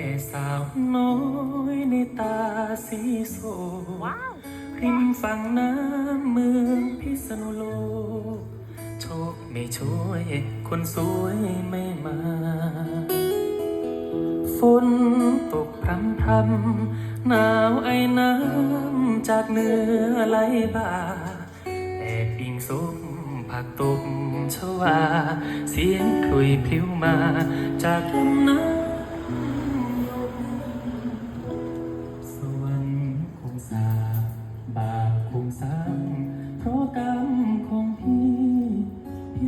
ม่สาวน้อยในตาสีโซว้าวริมฝั่งน้ำเมืองพิษณุโลก โชคไม่ช่วย คนสวยไม่มา ฝนตกพรำพรำหนาวไอ้น้ำจากเหนือไหลบ่าแต่ปิงส้มผักตบชวา เสียงคลุยพลิ้วมาจากลมน้ำ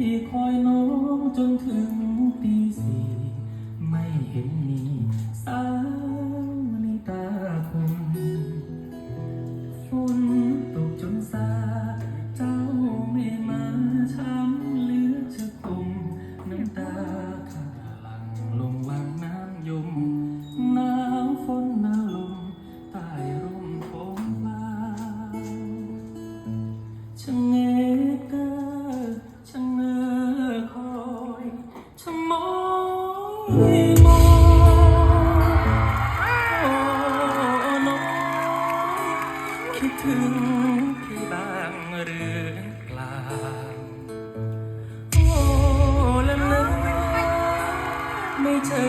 พี่คอยน้องจนถึงตีสี่ไม่เห็นมีสาวในตาคุณฝนตกจนสาเจ้าไม่มาช้ำเหลือจะคมน้ำตาข้าหลังลงวังน้ำยมหนาวฝนหนาวลมใต้ร่มโพงบาชะเง คิดถึงพี่บ้างหรือเปล่า โอ้ละนะไม่เจอ